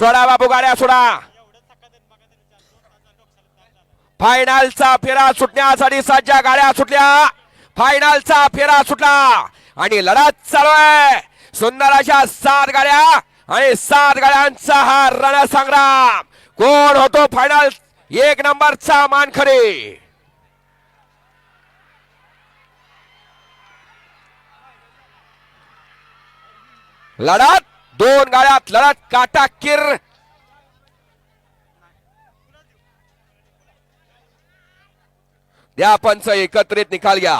सोडा बाबू गाड्या सोडा. फायनलचा फेरा सुटण्यासाठी सज्जा गाड्या सुटल्या. फायनलचा फेरा सुटला. आणि लढत चालू आहे. सुंदर अशा सात गाड्या आणि सात गाड्यांचा हा रणसंग्राम. कोण होतो फायनल एक नंबरचा मानखरे लढत दोन गाड्यात लढत काटा किर. द्या पंच एकत्रित निकाल घ्या.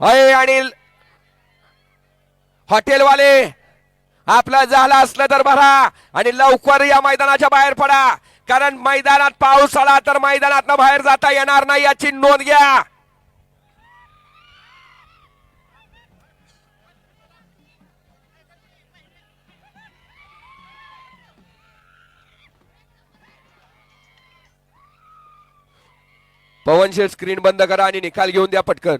अय आणि हॉटेलवाले आपलं झालं असलं तर बरा आणि लवकर या मैदानाच्या बाहेर पडा. कारण मैदानात पाऊस आला तर मैदानात बाहेर जाता येणार नाही याची नोंद घ्या. पवनशील स्क्रीन बंद करा आणि निकाल घेऊन द्या पटकन.